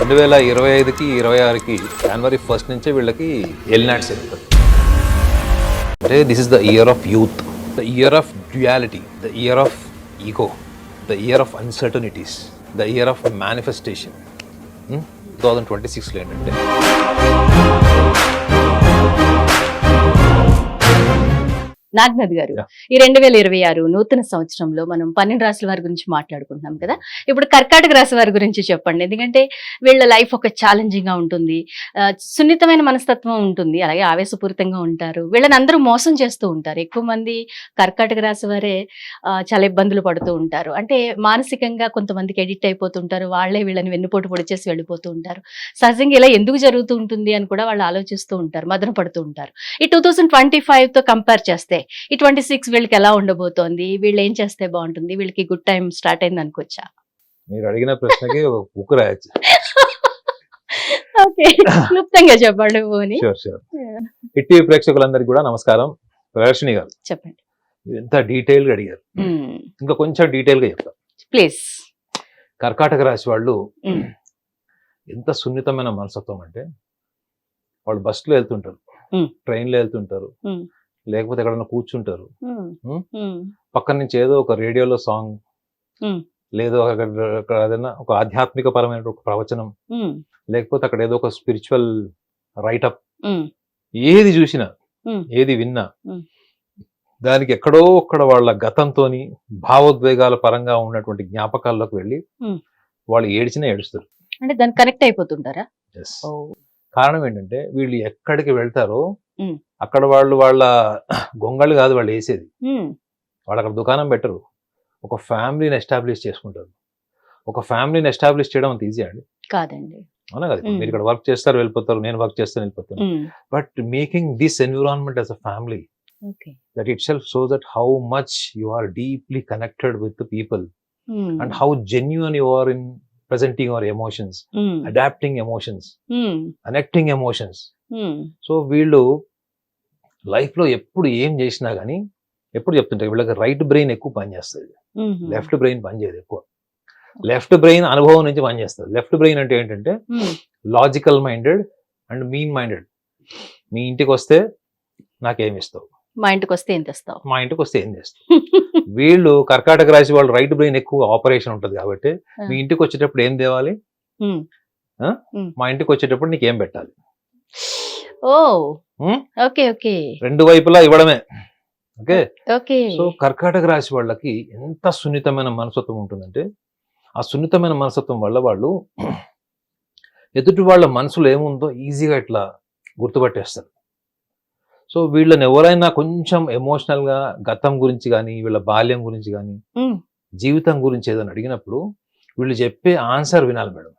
రెండు వేల ఇరవై ఐదుకి ఇరవై ఆరుకి జనవరి ఫస్ట్ నుంచే వీళ్ళకి ఎల్నాట్ వెళ్తారు అంటే this is the year of youth the year of duality the year of ego the year of uncertainties the year of manifestation two thousand twenty సిక్స్లో ఏంటంటే నాగ్నద్ గారు. ఈ రెండు వేల ఇరవై ఆరు నూతన సంవత్సరంలో మనం పన్నెండు రాశుల వారి గురించి మాట్లాడుకుంటున్నాం కదా. ఇప్పుడు కర్కాటక రాశి వారి గురించి చెప్పండి. ఎందుకంటే వీళ్ళ లైఫ్ ఒక ఛాలెంజింగ్గా ఉంటుంది సున్నితమైన మనస్తత్వం ఉంటుంది. అలాగే ఆవేశపూరితంగా ఉంటారు. వీళ్ళని అందరూ మోసం చేస్తూ ఉంటారు. ఎక్కువ మంది కర్కాటక రాశి వారే చాలా ఇబ్బందులు పడుతూ ఉంటారు. అంటే మానసికంగా కొంతమందికి ఎడిక్ట్ అయిపోతుంటారు. వాళ్ళే వీళ్ళని వెన్నుపోటు పొడిచేసి వెళ్ళిపోతూ ఉంటారు. సహజంగా ఇలా ఎందుకు జరుగుతూ ఉంటుంది అని కూడా వాళ్ళు ఆలోచిస్తూ ఉంటారు. మదన పడుతూ ఉంటారు. ఈ టూ థౌసండ్ ట్వంటీ ఫైవ్తో కంపేర్ చేస్తే ఈ ట్వంటీ సిక్స్ వీళ్ళకి ఎలా ఉండబోతోంది? వీళ్ళు ఏం చేస్తే బాగుంటుంది? వీళ్ళకి గుడ్ టైం స్టార్ట్ అయింది అనుకోవచ్చా? మీరు అడిగిన ప్రశ్నకి ఒక రాయచ్చు. ఓకే. క్లుప్తంగా చెప్పండి పోని ఇట్టి ప్రేక్షకులందరికీ కూడా నమస్కారం. ప్రదర్శిని గారు. చెప్పండి. ఎంత డీటెయిల్గా అడిగారు. ఇంకా కొంచెం డీటెయిల్గా చెప్తాను ప్లీజ్. కర్కాటక రాశి వాళ్ళు. ఎంత సున్నితమైన మనస్తత్వం అంటే వాళ్ళు బస్సులో వెళ్తుంటారు. ట్రైన్లో వెళ్తుంటారు. లేకపోతే ఎక్కడైనా కూర్చుంటారు పక్కన నుంచి ఏదో ఒక రేడియోలో సాంగ్. లేదో అక్కడ అక్కడ ఏదైనా ఒక ఆధ్యాత్మిక పరమైన ఒక ప్రవచనం లేకపోతే అక్కడ ఏదో ఒక స్పిరిచువల్ రైటప్ ఏది చూసినా. ఏది విన్నా. దానికి ఎక్కడో ఒక్కడ వాళ్ళ గతంతోని భావోద్వేగాల పరంగా ఉన్నటువంటి జ్ఞాపకాల్లోకి వెళ్ళి. వాళ్ళు ఏడ్చినా ఏడుస్తారు అంటే దానికి కనెక్ట్ అయిపోతుంటారా. కారణం ఏంటంటే వీళ్ళు ఎక్కడికి వెళ్తారో. అక్కడ వాళ్ళు వాళ్ళ గొంగళ్ళు కాదు వాళ్ళు వేసేది. వాళ్ళు అక్కడ దుకాణం పెట్టరు. ఒక ఫ్యామిలీని ఎస్టాబ్లిష్ చేసుకుంటారు. ఒక ఫ్యామిలీని ఎస్టాబ్లిష్ చేయడం అంత ఈజీ అండి. కాదండి. అవునా కదా. మీరు ఇక్కడ వర్క్ చేస్తారు వెళ్ళిపోతారు నేను వర్క్ చేస్తాను వెళ్ళిపోతాను. But making this environment as a family that itself shows that how much you are deeply connected with the people and how genuine you are in presenting your emotions adapting emotions connecting emotions. So వీళ్ళు లైఫ్లో ఎప్పుడు ఏం చేసినా గానీ ఎప్పుడు చెప్తుంటారు వీళ్ళకి right brain ఎక్కువ పనిచేస్తుంది. లెఫ్ట్ బ్రెయిన్ పనిచేయదు ఎక్కువ. లెఫ్ట్ బ్రెయిన్ అనుభవం నుంచి పనిచేస్తుంది. లెఫ్ట్ బ్రెయిన్ అంటే ఏంటంటే logical minded and mean minded. మీ ఇంటికి వస్తే నాకేమి ఇస్తావు? మా ఇంటికి వస్తే ఏం తెస్తావు మా ఇంటికి వస్తే ఏం చేస్తావు? వీళ్ళు కర్కాటక రాశి వాళ్ళు రైట్ బ్రెయిన్ ఎక్కువ ఆపరేషన్ ఉంటుంది కాబట్టి మీ ఇంటికి వచ్చేటప్పుడు ఏం తేవాలి. మా ఇంటికి వచ్చేటప్పుడు నీకు ఏం పెట్టాలి? ఓ? Okay okay. రెండు వైపులా ఇవ్వడమే. ఓకే? ఓకే. సో కర్కాటక రాశి వాళ్ళకి ఎంత సున్నితమైన మనస్తత్వం ఉంటుందంటే ఆ సున్నితమైన మనస్తత్వం వల్ల వాళ్ళు ఎదుటి వాళ్ళ మనసులో ఏముందో ఈజీగా ఇట్లా గుర్తుపట్టేస్తారు. సో వీళ్ళని ఎవరైనా కొంచెం ఎమోషనల్గా గతం గురించి కానీ వీళ్ళ బాల్యం గురించి కానీ జీవితం గురించి ఏదైనా అడిగినప్పుడు వీళ్ళు చెప్పే ఆన్సర్ వినాలి మేడం.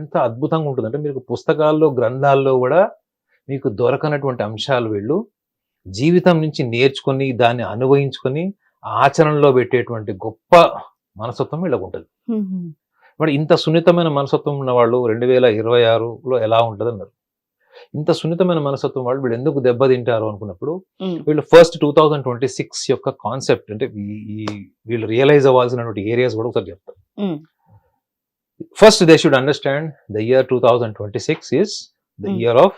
ఎంత అద్భుతంగా ఉంటుందంటే మీకు పుస్తకాల్లో గ్రంథాల్లో కూడా మీకు దొరకనటువంటి అంశాలు వీళ్ళు జీవితం నుంచి నేర్చుకొని దాన్ని అనుభవించుకొని ఆచరణలో పెట్టేటువంటి గొప్ప మనస్తత్వం వీళ్ళకు ఉంటుంది. మరి ఇంత సున్నితమైన మనస్తత్వం ఉన్న వాళ్ళు రెండు వేల ఇరవై ఆరులో ఎలా ఉంటుంది అన్నారు ఇంత సున్నితమైన మనస్తత్వం వాళ్ళు వీళ్ళు ఎందుకు దెబ్బతింటారు అనుకున్నప్పుడు వీళ్ళు first two thousand twenty six యొక్క కాన్సెప్ట్ అంటే ఈ- వీళ్ళు రియలైజ్ అవ్వాల్సినటువంటి ఏరియాస్ కూడా ఒకసారి చెప్తారు first they should understand the year two thousand twenty six is the. Year of.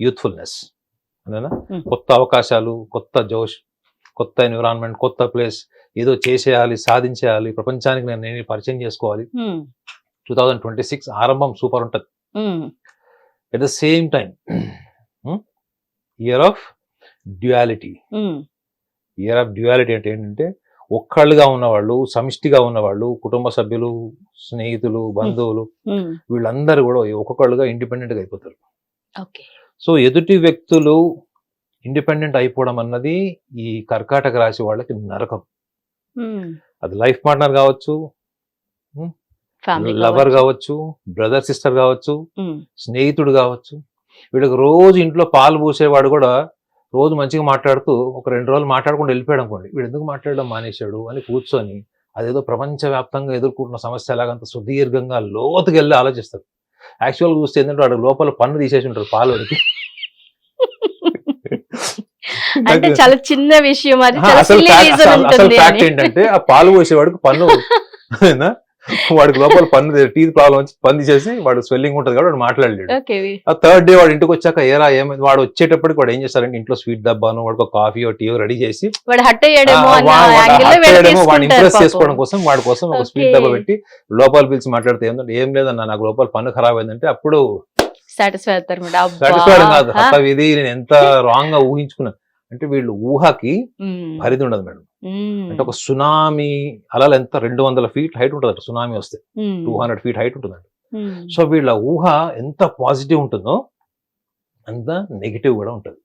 Youthfulness. కొత్త అవకాశాలు కొత్త జోష్ కొత్త ఎన్విరాన్మెంట్ కొత్త ప్లేస్ ఏదో చేసేయాలి సాధించేయాలి ప్రపంచానికి నేను నేను పరిచయం చేసుకోవాలి. టూ థౌజండ్ ట్వంటీ సిక్స్ ఆరంభం సూపర్ ఉంటుంది. At the same time year of duality year of duality అంటే ఏంటంటే ఒక్కళ్ళుగా ఉన్నవాళ్ళు సమిష్టిగా ఉన్నవాళ్ళు కుటుంబ సభ్యులు స్నేహితులు బంధువులు వీళ్ళందరూ కూడా ఒక్కొక్కళ్ళుగా ఇండిపెండెంట్గా అయిపోతారు. సో ఎదుటి వ్యక్తులు ఇండిపెండెంట్ అయిపోవడం అన్నది ఈ కర్కాటక రాశి వాళ్ళకి నరకం. అది లైఫ్ పార్ట్నర్ కావచ్చు లవర్ కావచ్చు. బ్రదర్ సిస్టర్ కావచ్చు స్నేహితుడు కావచ్చు. వీళ్ళకి రోజు ఇంట్లో పాలు పూసేవాడు కూడా రోజు మంచిగా మాట్లాడుతూ ఒక రెండు రోజులు మాట్లాడకుండా వెళ్ళిపోయాడు అనుకోండి. వీడు ఎందుకు మాట్లాడడం మానేశాడు అని కూర్చొని అదేదో ప్రపంచవ్యాప్తంగా ఎదుర్కొంటున్న సమస్య ఎలాగంత సుదీర్ఘంగా లోతుకి వెళ్ళి ఆలోచిస్తారు యాక్చువల్గా చూస్తే ఏంటంటే వాడు లోపల పన్ను తీసేసి ఉంటారు పాలోడికి అంటే చాలా చిన్న విషయం అది అసలు ఫ్యాక్ట్. ఏంటంటే ఆ పాలు పోసేవాడికి పన్ను? వాడికి లోపల పన్ను టీత్ ప్రాబ్లం వచ్చి పన్ను తీసేసి వాడు స్వెల్లింగ్ ఉంటుంది కాబట్టి వాడు మాట్లాడలేడు. ఆ థర్డ్ డే వాడు ఇంటికి వచ్చాక ఏరా ఏమైంది వాడు వచ్చేటప్పటికి వాడు ఏం చేస్తారంటే ఇంట్లో స్వీట్ డబ్బాను వాడికి కాఫీ టీయో రెడీ చేసి వాడు వాడిని ఇంప్రెస్ చేసుకోవడం. కోసం వాడి కోసం ఒక స్వీట్. డబ్బా పెట్టి లోపల పిలిచి మాట్లాడితే ఏంటంటే ఏం లేదన్న నాకు లోపల పన్ను ఖరాబ్ అయిందంటే అప్పుడు సాటిస్ఫై అవుతారు. సాటిస్ఫైడ్ కాదు. ఇది నేను ఎంత రాంగ్గా ఊహించుకున్నా. అంటే వీళ్ళు ఊహకి పరిధి ఉండదు మేడం. అంటే ఒక సునామీ అలా ఎంత రెండు వందల ఫీట్ హైట్ ఉంటుంది సునామీ వస్తే. టూ హండ్రెడ్ ఫీట్ హైట్ ఉంటుందండి సో వీళ్ళ ఊహ ఎంత పాజిటివ్ ఉంటుందో అంత నెగిటివ్ కూడా ఉంటుంది.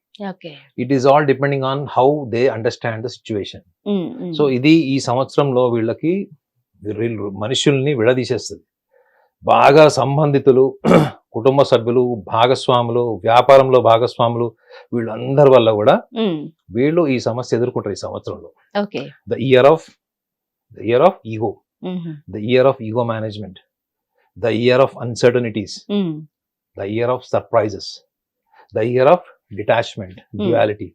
It is all depending on how they understand the situation so ఇది ఈ సంవత్సరంలో వీళ్ళకి వీళ్ళు మనుషుల్ని విడదీసేస్తుంది. బాగా సంబంధితులు కుటుంబ సభ్యులు భాగస్వాములు వ్యాపారంలో భాగస్వాములు వీళ్ళందరి వల్ల కూడా వీళ్ళు ఈ సమస్య ఎదుర్కొంటారు ఈ సంవత్సరంలో. The year of the year of ego the year of ego management the year of uncertainties the year of surprises the year of detachment duality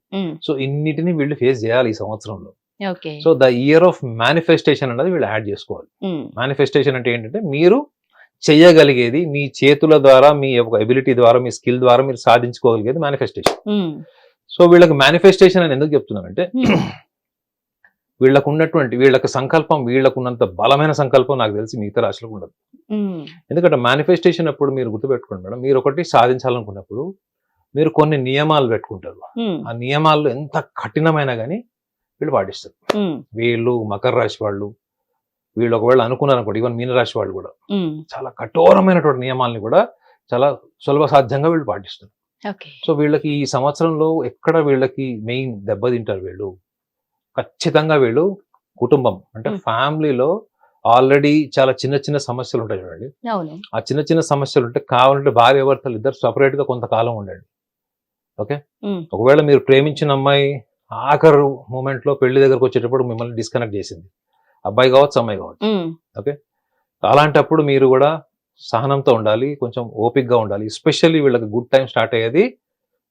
so ఇన్నిటిని వీళ్ళు ఫేస్ చేయాలి ఈ సంవత్సరంలో. So the year of manifestation అనేది వీళ్ళు add చేసుకోవాలి. Manifestation అంటే ఏంటంటే మీరు చెయ్యగలిగేది మీ చేతుల ద్వారా మీ యొక్క ఎబిలిటీ ద్వారా మీ స్కిల్ ద్వారా మీరు సాధించుకోగలిగేది మేనిఫెస్టేషన్ సో వీళ్ళకి మేనిఫెస్టేషన్ అని ఎందుకు చెప్తున్నానంటే ఉమ్, వీళ్ళకు ఉన్నటువంటి వీళ్ళకి సంకల్పం వీళ్ళకున్నంత బలమైన సంకల్పం నాకు తెలిసి మిగతా రాశులకు ఉండదు. ఉమ్, ఎందుకంటే మేనిఫెస్టేషన్ అప్పుడు మీరు గుర్తుపెట్టుకోండి మేడం మీరు ఒకటి సాధించాలనుకున్నప్పుడు మీరు కొన్ని నియమాలు పెట్టుకుంటారు. ఆ నియమాలు ఎంత కఠినమైనా కానీ వీళ్ళు పాటిస్తారు. వీళ్ళు మకర రాశి వాళ్ళు వీళ్ళు ఒకవేళ అనుకున్నారు అనుకోండి ఈవెన్ మీన రాశి వాళ్ళు కూడా చాలా కఠోరమైనటువంటి నియమాల్ని కూడా చాలా సులభ సాధ్యంగా వీళ్ళు పాటిస్తారు ఓకే. సో వీళ్ళకి ఈ సంవత్సరంలో ఎక్కడ వీళ్ళకి మెయిన్ దెబ్బతింటారు వీళ్ళు? ఖచ్చితంగా వీళ్ళు కుటుంబం. అంటే. ఫ్యామిలీలో ఆల్రెడీ చాలా చిన్న చిన్న సమస్యలు ఉంటాయి చూడండి. ఆ చిన్న చిన్న సమస్యలు ఉంటే కావాలంటే భార్య భర్తలు ఇద్దరు సపరేట్గా కొంతకాలం ఉండండి. ఓకే? ఒకవేళ మీరు ప్రేమించిన అమ్మాయి ఆఖరు మూమెంట్లో పెళ్ళి దగ్గరకు వచ్చేటప్పుడు మిమ్మల్ని డిస్కనెక్ట్ చేసింది. అబ్బాయి కావచ్చు అమ్మాయి కావచ్చు. ఉమ్, అలాంటప్పుడు మీరు కూడా సహనంతో ఉండాలి కొంచెం ఓపిక్గా ఉండాలి. ఎస్పెషల్లీ వీళ్ళకి గుడ్ టైం స్టార్ట్ అయ్యేది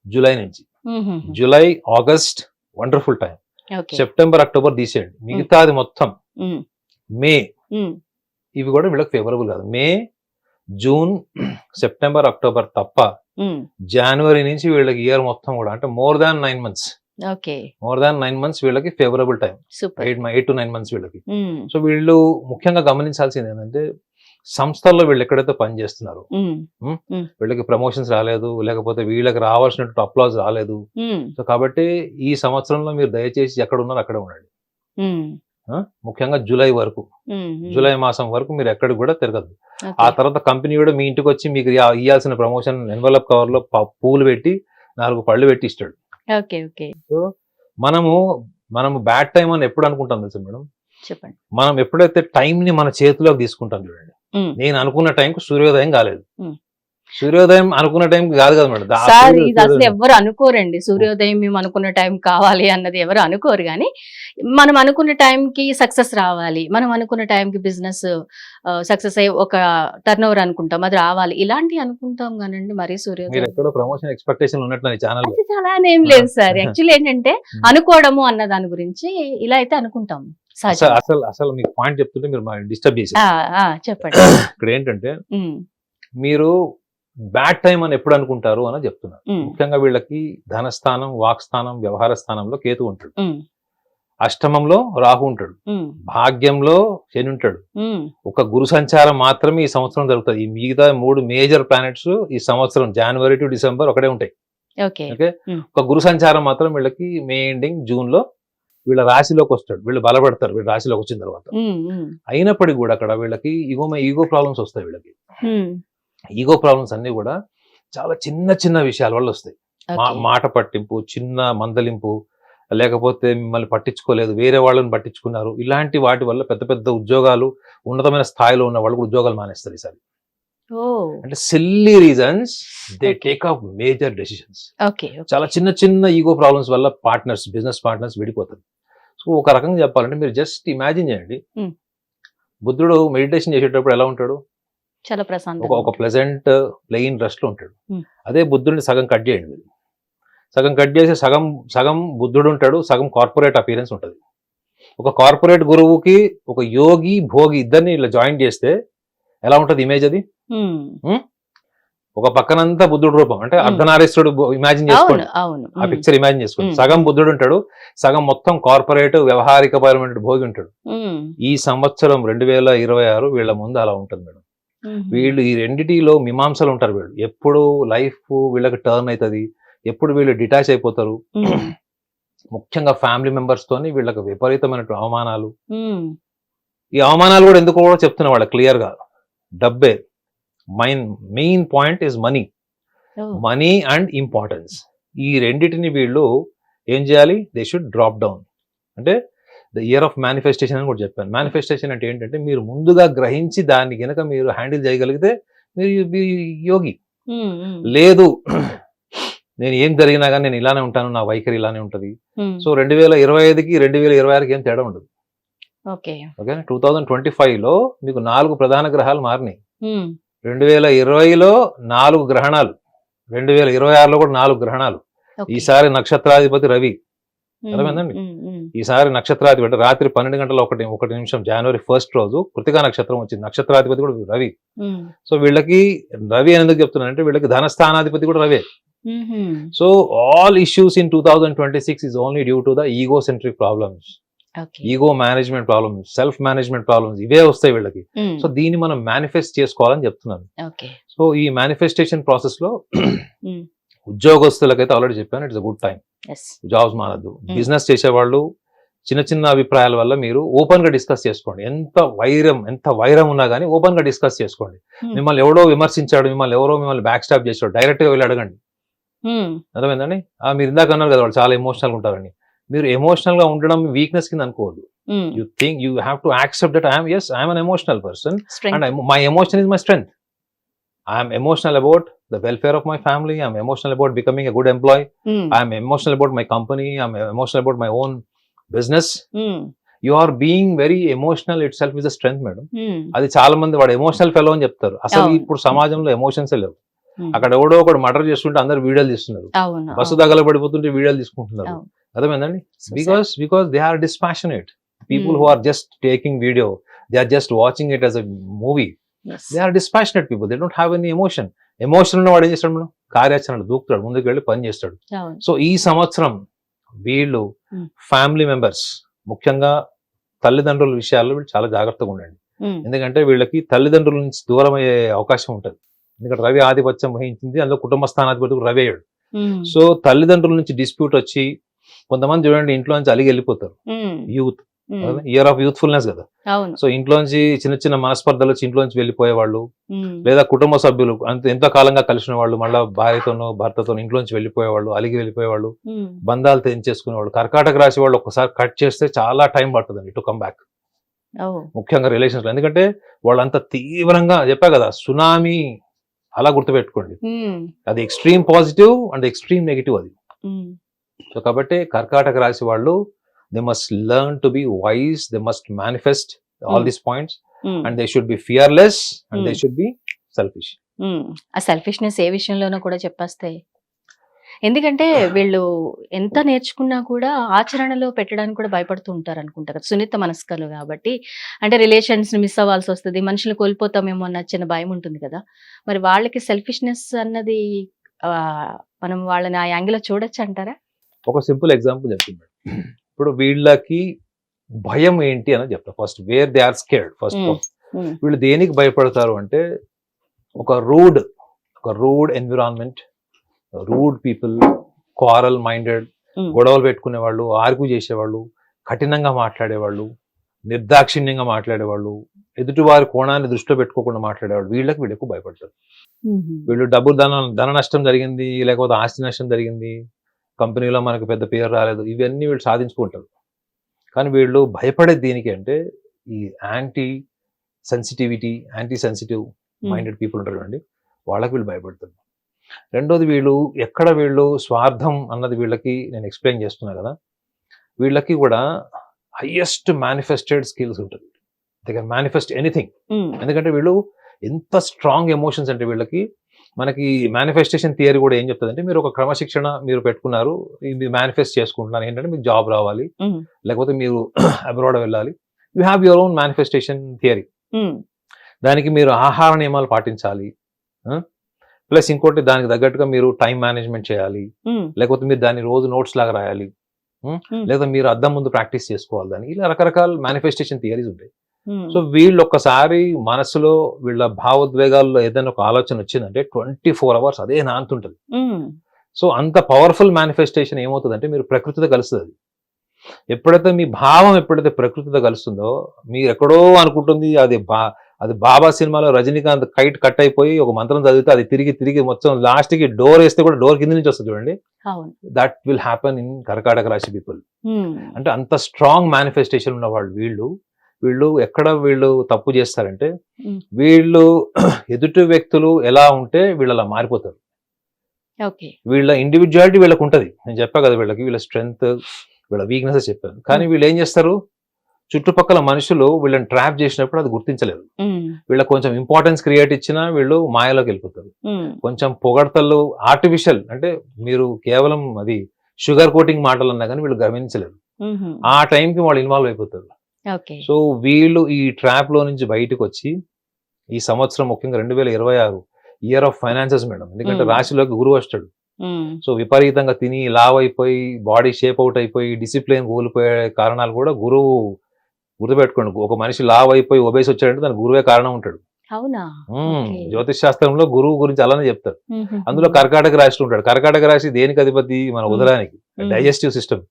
జూలై నుంచి. July August wonderful time okay. September October తీసేయండి. మిగతాది మొత్తం మే ఇవి కూడా వీళ్ళకి ఫేవరబుల్ కాదు. మే జూన్ సెప్టెంబర్ అక్టోబర్ తప్ప జనవరి నుంచి వీళ్ళకి ఇయర్ మొత్తం కూడా అంటే more than nine months okay. More than nine months వీళ్ళకి favourable time eight eight to nine months వీళ్ళకి. సో వీళ్ళు ముఖ్యంగా గమనించాల్సింది ఏంటంటే సంస్థల్లో వీళ్ళు ఎక్కడైతే పని చేస్తున్నారు ఉమ్, వీళ్ళకి ప్రమోషన్స్ రాలేదు లేకపోతే వీళ్ళకి రావాల్సినట్టు అప్లాజ్ రాలేదు. సో కాబట్టి ఈ సంవత్సరంలో మీరు దయచేసి ఎక్కడ ఉన్నారో అక్కడే ఉండండి? ముఖ్యంగా జూలై వరకు. జూలై మాసం వరకు మీరు ఎక్కడికి కూడా తిరగద్దు. ఆ తర్వాత కంపెనీ కూడా మీ ఇంటికి వచ్చి మీకు ఇయ్యాల్సిన ప్రమోషన్ ఎన్వలప్ కవర్లో ప- పూలు పెట్టి నాలుగు పళ్ళు పెట్టి ఇస్తాడు. Okay okay. సో మనము మనము బ్యాడ్ టైం అని ఎప్పుడు అనుకుంటాం తెలుసా మేడం? చెప్పండి. మనం ఎప్పుడైతే టైం ని మన చేతిలోకి తీసుకుంటాం చూడండి. నేను అనుకున్న టైంకు సూర్యోదయం కాలేదు. సూర్యోదయం అనుకున్న టైం కాదు కదా మేడం. సార్ ఇది అసలు ఎవరు అనుకోరండి. సూర్యోదయం మేము అనుకున్న టైం కావాలి అన్నది ఎవరు అనుకోరు కానీ మనం అనుకున్న టైంకి సక్సెస్ రావాలి. మనం అనుకున్న టైంకి బిజినెస్ సక్సెస్ అయ్యి ఒక టర్న్ ఓవర్ అనుకుంటాం అది రావాలి. ఇలాంటివి అనుకుంటాం కానండి మరీ సూర్యోదయం. ఎక్కడో ప్రమోషన్ ఎక్స్పెక్టేషన్ ఉన్నట్లు ఛానల్ చాలా ఏం లేదు సార్. యాక్చువల్లీ ఏంటంటే అనుకోవడము అన్న దాని గురించి ఇలా అయితే అనుకుంటాం అసలు అసలు మీకు పాయింట్ చెప్తుంటే మీరు డిస్టర్బ్ చేసి చెప్పండి. ఇక్కడ ఏంటంటే మీరు బ్యాడ్ టైం అని ఎప్పుడు అనుకుంటారు అని చెప్తున్నారు. ముఖ్యంగా వీళ్ళకి ధనస్థానం వాక్స్థానం వ్యవహార స్థానంలో కేతు ఉంటాడు. అష్టమంలో రాహు ఉంటాడు. భాగ్యంలో శని ఉంటాడు. ఒక గురు సంచారం మాత్రమే ఈ సంవత్సరం జరుగుతుంది. ఈ మిగతా మూడు మేజర్ ప్లానెట్స్ ఈ సంవత్సరం జనవరి టు డిసెంబర్ ఒకటే ఉంటాయి. ఓకే. ఒక గురు సంచారం మాత్రం వీళ్ళకి మే ఎండింగ్ జూన్లో వీళ్ళ రాశిలోకి వస్తాడు. వీళ్ళు బలపడతారు. వీళ్ళ రాశిలోకి వచ్చిన తర్వాత. అయినప్పటికీ కూడా అక్కడ వీళ్ళకి ఈగో ఈగో ప్రాబ్లమ్స్ వస్తాయి వీళ్ళకి. ఈగో ప్రాబ్లమ్స్ అన్ని కూడా చాలా చిన్న చిన్న విషయాల వల్ల వస్తాయి. మాట పట్టింపు చిన్న మందలింపు లేకపోతే మిమ్మల్ని పట్టించుకోలేదు వేరే వాళ్ళని పట్టించుకున్నారు ఇలాంటి వాటి వల్ల పెద్ద పెద్ద ఉద్యోగాలు ఉన్నతమైన స్థాయిలో ఉన్న వాళ్ళు కూడా ఉద్యోగాలు మానేస్తారు ఈసారి. అంటే silly reasons they. Take off major decisions చాలా చిన్న చిన్న ఈగో ప్రాబ్లమ్స్ వల్ల పార్ట్నర్స్ బిజినెస్ పార్ట్నర్స్ విడిపోతారు. సో ఒక రకంగా చెప్పాలంటే మీరు జస్ట్ ఇమాజిన్ చేయండి. బుద్ధుడు మెడిటేషన్ చేసేటప్పుడు ఎలా ఉంటాడు? చాలా ఒక ప్రశాంతంగా ఒక ప్లెజెంట్ ప్లెయిన్ రెస్ట్లో ఉంటాడు. అదే బుద్ధుడిని సగం కట్ చేయండి సగం కట్ చేసి సగం సగం బుద్ధుడు ఉంటాడు సగం కార్పొరేట్ అపీరెన్స్ ఉంటుంది. ఒక కార్పొరేట్ గురువుకి ఒక యోగి భోగి ఇద్దరిని ఇలా జాయిన్ చేస్తే ఎలా ఉంటుంది ఇమేజ్ అది. ఒక పక్కనంతా బుద్ధుడు రూపం అంటే. అర్ధనారీశ్వరుడు ఇమాజిన్ చేసుకోండి. ఆ పిక్చర్ ఇమాజిన్ చేసుకోండి. సగం బుద్ధుడు ఉంటాడు సగం మొత్తం కార్పొరేట్ వ్యవహారిక పరమైన భోగి ఉంటాడు. ఈ సంవత్సరం రెండు వేల ఇరవై ఆరు వీళ్ళ ముందు అలా ఉంటుంది మేడం. వీళ్ళు ఈ రెండిటిలో మీమాంసలు ఉంటారు వీళ్ళు. ఎప్పుడు లైఫ్ వీళ్ళకి టర్న్ అవుతుంది ఎప్పుడు వీళ్ళు డిటాచ్ అయిపోతారు. ముఖ్యంగా ఫ్యామిలీ మెంబర్స్ తోని వీళ్ళకి విపరీతమైన అవమానాలు. ఈ అవమానాలు కూడా ఎందుకు కూడా చెప్తున్నా వాళ్ళ క్లియర్గా డబ్బే. Main main point is money. Money and importance. ఈ రెండిటిని వీళ్ళు ఏం చేయాలి? They should drop down. అంటే ద ఇయర్ ఆఫ్ మేనిఫెస్టేషన్ అని కూడా చెప్పాను. మేనిఫెస్టేషన్ అంటే ఏంటంటే మీరు ముందుగా గ్రహించి దాన్ని గనక మీరు హ్యాండిల్ చేయగలిగితే మీరు యోగి. లేదు నేను ఏం జరిగినా కానీ నేను ఇలానే ఉంటాను నా వైఖరి ఇలానే ఉంటుంది. సో రెండు వేల ఇరవై ఐదుకి రెండు వేల ఇరవై ఆరుకి ఏం తేడా ఉండదు. Okay. Okay? Two thousand twenty ఫైవ్లో మీకు నాలుగు ప్రధాన గ్రహాలు మారినాయి. రెండు వేల ఇరవైలో నాలుగు గ్రహణాలు. రెండు వేల ఇరవై ఆరులో కూడా నాలుగు గ్రహణాలు. ఈసారి నక్షత్రాధిపతి రవి. అర్థమైందండి? ఈసారి నక్షత్రాధిపతి రాత్రి పన్నెండు గంటల ఒకటి ఒకటి నిమిషం జనవరి ఫస్ట్ రోజు కృతికా నక్షత్రం వచ్చింది. నక్షత్రాధిపతి కూడా రవి. సో వీళ్ళకి రవి అని ఎందుకు చెప్తున్నానంటే వీళ్ళకి ధనస్థానాధిపతి కూడా రవే. So all issues in two thousand twenty six is only due to the ego centric problems. Ego management problems self management problems ఇవే వస్తాయి వీళ్ళకి. సో దీన్ని మనం మేనిఫెస్ట్ చేసుకోవాలని చెప్తున్నాను. సో ఈ మేనిఫెస్టేషన్ ప్రాసెస్లో ఉద్యోగస్తులకైతే ఆల్రెడీ చెప్పాను it's a good time. Jobs మానద్దు business చేసేవాళ్ళు చిన్న చిన్న అభిప్రాయాల వల్ల మీరు ఓపెన్గా డిస్కస్ చేసుకోండి. ఎంత వైరం ఎంత వైరం ఉన్నా కానీ ఓపెన్గా డిస్కస్ చేసుకోండి. Hmm. మిమ్మల్ని ఎవడో విమర్శించాడు మిమ్మల్ని ఎవరో మిమ్మల్ని బ్యాక్ స్టాప్ చేసాడు డైరెక్ట్గా వెళ్ళి అడగండి. ఉమ్, అర్థమైందండి? మీరు ఇందాక అన్నారు కదా వాళ్ళు చాలా ఎమోషనల్ ఉంటారని. మీరు ఎమోషనల్గా ఉండడం వీక్నెస్ కింద అనుకోవద్దు. You think you have to accept that I'm yes I'm an emotional person my emotion is my strength. I am emotional about the welfare of my family. I'm emotional about becoming a good employee. Um, I'm emotional about my company. I'm emotional about my own business. Um, You are being very emotional itself is a strength, madam. Um, అది చాలా మంది వాడు emotional fellow అని చెప్తారు అసలు. ఇప్పుడు సమాజంలో emotions లేవు ఉమ్, అక్కడ ఎవడో ఒకడు మర్డర్ చేస్తుంటే అందరు వీడియోలు తీస్తున్నారు బస్సు దగ్గర పడిపోతుంటే వీడియోలు తీసుకుంటున్నారు. అర్థమైందండి because because they are dispassionate people Hmm. Who are just taking video they are just watching it as a movie. They are dispassionate people they don't have any emotion emotion ఉన్న వాడు ఏం చేస్తాడు? మనం కార్యాచరణ దూకుతాడు ముందుకు వెళ్ళి పని చేస్తాడు. సో ఈ సంవత్సరం వీళ్ళు. ఫ్యామిలీ మెంబర్స్ ముఖ్యంగా తల్లిదండ్రుల విషయాల్లో వీళ్ళు చాలా జాగ్రత్తగా ఉండండి. ఎందుకంటే వీళ్ళకి తల్లిదండ్రుల నుంచి దూరం అయ్యే అవకాశం ఉంటుంది. ఎందుకంటే రవి ఆధిపత్యం వహించింది అందులో కుటుంబ స్థానాధిపతి రవి అయ్యాడు. సో తల్లిదండ్రుల నుంచి డిస్ప్యూట్ వచ్చి కొంతమంది చూడండి ఇంట్లో నుంచి అలిగి వెళ్ళిపోతారు. యూత్ ఇయర్ ఆఫ్ యూత్ఫుల్నెస్ కదా. సో ఇంట్లోంచి చిన్న చిన్న మనస్పర్ధలు వచ్చి ఇంట్లోంచి వెళ్ళిపోయేవాళ్ళు ఉమ్, లేదా కుటుంబ సభ్యులు అంత ఎంతో కాలంగా కలిసిన వాళ్ళు మళ్ళీ భార్యతోనో భర్తతోనో ఇంట్లోంచి వెళ్ళిపోయేవాళ్ళు అలిగి వెళ్ళిపోయేవాళ్ళు బంధాలు తెంచేసుకునేవాళ్ళు. కర్కాటక రాశి వాళ్ళు ఒకసారి కట్ చేస్తే చాలా టైం పడుతుందండి టు కమ్ బ్యాక్ ముఖ్యంగా రిలేషన్స్లో. ఎందుకంటే వాళ్ళంత తీవ్రంగా చెప్పా కదా సునామీ అలా గుర్తుపెట్టుకోండి. అది extreme positive and extreme negative అది. సో కాబట్టి కర్కాటక రాశి వాళ్ళు they must learn to be wise they must manifest all. These points and they should be fearless and they. Should be selfish. ఆ సెల్ఫిష్నెస్ ఏ విషయంలోనూ కూడా చెప్పేస్తాయి. ఎందుకంటే వీళ్ళు ఎంత నేర్చుకున్నా కూడా ఆచరణలో పెట్టడానికి కూడా భయపడుతూ ఉంటారు అనుకుంటా కదా సున్నిత మనస్కలు కాబట్టి. అంటే రిలేషన్స్ మిస్ అవ్వాల్సి వస్తుంది. మనుషులు కోల్పోతామేమో అన్న చిన్న భయం ఉంటుంది కదా. మరి వాళ్ళకి సెల్ఫిష్నెస్ అన్నది మనం వాళ్ళని ఆ యాంగిల్ చూడొచ్చు అంటారా ఒక సింపుల్ ఎగ్జాంపుల్ చెప్తుంది ఇప్పుడు వీళ్ళకి భయం ఏంటి అని చెప్తా first where they are scared first. వీళ్ళు దేనికి భయపడతారు అంటే ఒక రూడ్ ఒక rude environment rude people quarrel minded. గొడవలు పెట్టుకునే వాళ్ళు ఆర్గ్యూ చేసేవాళ్ళు కఠినంగా మాట్లాడేవాళ్ళు నిర్దాక్షిణ్యంగా మాట్లాడేవాళ్ళు ఎదుటి వారి కోణాన్ని దృష్టిలో పెట్టుకోకుండా మాట్లాడేవాళ్ళు వీళ్ళకి వీళ్ళు ఎక్కువ భయపడతారు వీళ్ళు డబ్బు ధన ధన నష్టం జరిగింది లేకపోతే ఆస్తి నష్టం జరిగింది కంపెనీలో మనకు పెద్ద పేరు రాలేదు. ఇవన్నీ వీళ్ళు సాధించుకుంటారు. కానీ వీళ్ళు భయపడేది దీనికి అంటే ఈ anti sensitivity anti sensitive minded people ఉంటారు చూడండి. వాళ్ళకి వీళ్ళు భయపడతారు. రెండోది వీళ్ళు ఎక్కడ వీళ్ళు స్వార్థం అన్నది వీళ్ళకి నేను ఎక్స్ప్లెయిన్ చేస్తున్నా కదా. వీళ్ళకి కూడా హయ్యెస్ట్ మేనిఫెస్టెడ్ స్కిల్స్ ఉంటుంది దే కెన్ మేనిఫెస్ట్ ఎనీథింగ్ ఎందుకంటే వీళ్ళు ఎంత స్ట్రాంగ్ ఎమోషన్స్ అంటే వీళ్ళకి మనకి మేనిఫెస్టేషన్ థియరీ కూడా ఏం చెప్తుందంటే మీరు ఒక క్రమశిక్షణ మీరు పెట్టుకున్నారు ఇది మేనిఫెస్ట్ చేసుకుంటున్నారు ఏంటంటే మీకు జాబ్ రావాలి లేకపోతే మీరు అబ్రాడ్ వెళ్ళాలి. You have your own manifestation theory దానికి మీరు ఆహార నియమాలు పాటించాలి. ప్లస్ ఇంకోటి దానికి తగ్గట్టుగా మీరు టైం మేనేజ్మెంట్ చేయాలి. లేకపోతే మీరు దాన్ని రోజు నోట్స్ లాగా రాయాలి. లేదా మీరు అద్దం ముందు ప్రాక్టీస్ చేసుకోవాలి దాన్ని. ఇలా రకరకాల మేనిఫెస్టేషన్ థియరీస్ ఉంటాయి. సో వీళ్ళు ఒక్కసారి మనసులో వీళ్ళ భావోద్వేగాల్లో ఏదైనా ఒక ఆలోచన వచ్చిందంటే ట్వంటీ ఫోర్ అవర్స్ అదే నాంతుంటది. సో అంత పవర్ఫుల్ మేనిఫెస్టేషన్ ఏమవుతుందంటే మీరు ప్రకృతితో కలుస్తుంది అది. ఎప్పుడైతే మీ భావం ఎప్పుడైతే ప్రకృతితో కలుస్తుందో మీరు ఎక్కడో అనుకుంటుంది అది బా అది బాబా సినిమాలో రజనీకాంత్ కైట్ కట్ అయిపోయి ఒక మంత్రం చదివితే అది తిరిగి తిరిగి మొత్తం లాస్ట్కి డోర్ వేస్తే కూడా డోర్ కింద నుంచి వస్తుంది చూడండి. దట్ విల్ హ్యాపన్ ఇన్ కర్కాటక రాశి పీపుల్ అంటే అంత స్ట్రాంగ్ మేనిఫెస్టేషన్ ఉన్న వాళ్ళు వీళ్ళు. వీళ్ళు ఎక్కడ వీళ్ళు తప్పు చేస్తారంటే. వీళ్ళు ఎదుటి వ్యక్తులు ఎలా ఉంటే వీళ్ళు అలా మారిపోతారు వీళ్ళ ఇండివిజువాలిటీ వీళ్ళకి ఉంటది. నేను చెప్పా కదా వీళ్ళకి వీళ్ళ స్ట్రెంగ్త్ వీళ్ళ వీక్నెస్ చెప్పాను. కానీ వీళ్ళు ఏం చేస్తారు? చుట్టుపక్కల మనుషులు వీళ్ళని ట్రాప్ చేసినప్పుడు అది గుర్తించలేదు వీళ్ళకి కొంచెం ఇంపార్టెన్స్ క్రియేట్ ఇచ్చినా వీళ్ళు మాయలోకి వెళ్ళిపోతారు. కొంచెం పొగడ్తలు ఆర్టిఫిషియల్ అంటే మీరు కేవలం అది షుగర్ కోటింగ్ మాటలు అన్నా కానీ వీళ్ళు గమనించలేదు ఆ టైంకి వాళ్ళు ఇన్వాల్వ్ అయిపోతారు. సో వీళ్ళు ఈ ట్రాప్లో నుంచి బయటకు వచ్చి ఈ సంవత్సరం ముఖ్యంగా రెండు వేల ఇరవై ఆరు ఇయర్ ఆఫ్ ఫైనాన్సెస్ మేడం. ఎందుకంటే. రాశిలోకి గురువు వస్తాడు. సో విపరీతంగా తిని లావ్ అయిపోయి బాడీ షేప్ అవుట్ అయిపోయి డిసిప్లిన్ కోల్పోయే కారణాలు కూడా గురువు గుర్తుపెట్టుకోండి. ఒక మనిషి లావ్ అయిపోయి ఒబేసి వచ్చాడంటే దానికి గురువే కారణం ఉంటాడు. అవునా. జ్యోతిష్ శాస్త్రంలో గురువు గురించి అలానే చెప్తారు. అందులో కర్కాటక రాశి ఉంటాడు. కర్కాటక రాశి దేనికి అధిపతి? మన. ఉదరానికి. Digestive system.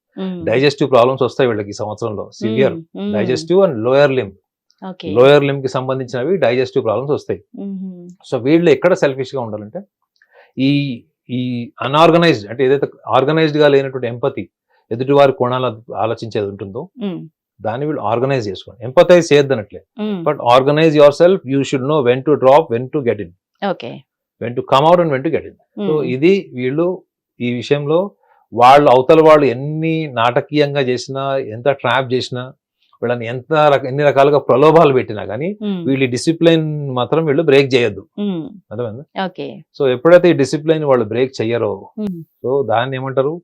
డైజెస్టివ్ ప్రాబ్లమ్స్ వస్తాయి వీళ్ళకి ఈ సంవత్సరంలో. Severe. Digestive and lower limb lower లిమ్కి సంబంధించినవి డైజెస్టివ్ ప్రాబ్లమ్స్ వస్తాయి. సో వీళ్ళు ఎక్కడ సెల్ఫిష్గా ఉండాలంటే ఈ ఈ అన్ఆర్గనైజ్డ్ అంటే ఏదైతే ఆర్గనైజ్డ్గా లేనటువంటి ఎంపతి ఎదుటివారి కోణాలు ఆలోచించేది ఉంటుందో దాన్ని వీళ్ళు ఆర్గనైజ్ చేసుకోండి. Empathise చేయొద్దనట్లే. But organise your self you should know when to drop when to get in. Okay. When to come out and when to get in. So ఇది వీళ్ళు ఈ విషయంలో వాళ్ళు అవతల వాళ్ళు ఎన్ని నాటకీయంగా చేసినా ఎంత ట్రాప్ చేసినా వీళ్ళని ఎంత ఎన్ని రకాలుగా ప్రలోభాలు పెట్టినా కానీ వీళ్ళు డిసిప్లైన్ మాత్రం వీళ్ళు బ్రేక్ చేయొద్దు. అర్థమైందా? సో ఎప్పుడైతే ఈ డిసిప్లైన్ వాళ్ళు బ్రేక్ చెయ్యరో సో దాన్ని ఏమంటారు?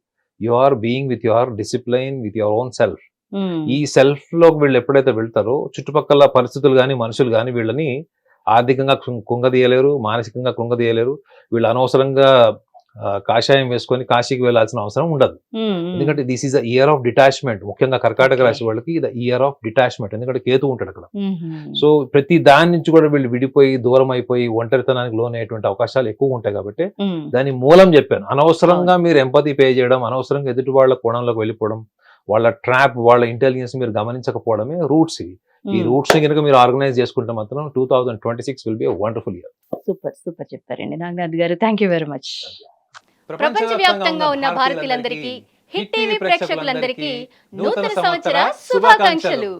You are being with your discipline with your own self. ఈ సెల్ఫ్లోకి వీళ్ళు ఎప్పుడైతే వెళ్తారో చుట్టుపక్కల పరిస్థితులు కానీ మనుషులు కానీ వీళ్ళని ఆర్థికంగా కృంగ- కృంగదీయలేరు మానసికంగా కృంగదీయలేరు. వీళ్ళు అనవసరంగా కాషాయం వేసుకొని కాశీకి వెళ్ళాల్సిన అవసరం ఉండదు. ఎందుకంటే this is year of detachment ముఖ్యంగా కర్కాటక. రాశి వాళ్ళకి ద ఇయర్ ఆఫ్ డిటాచ్మెంట్ ఎందుకంటే కేతు ఉంటాడు అక్కడ. సో ప్రతి దాని నుంచి కూడా వీళ్ళు విడిపోయి దూరం అయిపోయి ఒంటరితనానికి లోనయ్యేటువంటి అవకాశాలు ఎక్కువ ఉంటాయి కాబట్టి దాని మూలం చెప్పాను. అనవసరంగా మీరు ఎంపతి పే చేయడం అనవసరంగా ఎదుటి వాళ్ళ కోణంలోకి వెళ్ళిపోవడం వాళ్ళ ట్రాప్ వాళ్ళ ఇంటెలిజెన్స్ మీరు గమనించకపోవడమే రూట్స్ ఇవి. ఈ ఉమ్, రూట్స్ని కనుక మీరు ఆర్గనైజ్ చేసుకుంటే మాత్రం two thousand twenty six will be wonderful year super super చెప్పారండి. నాగనాథ్ గారు థ్యాంక్ యూ వెరీ మచ్ ప్రపంచవ్యాప్తంగా ఉన్న భారతీయులందరికీ హిట్ టీవీ ప్రేక్షకులందరికీ నూతన సంవత్సర శుభాకాంక్షలు.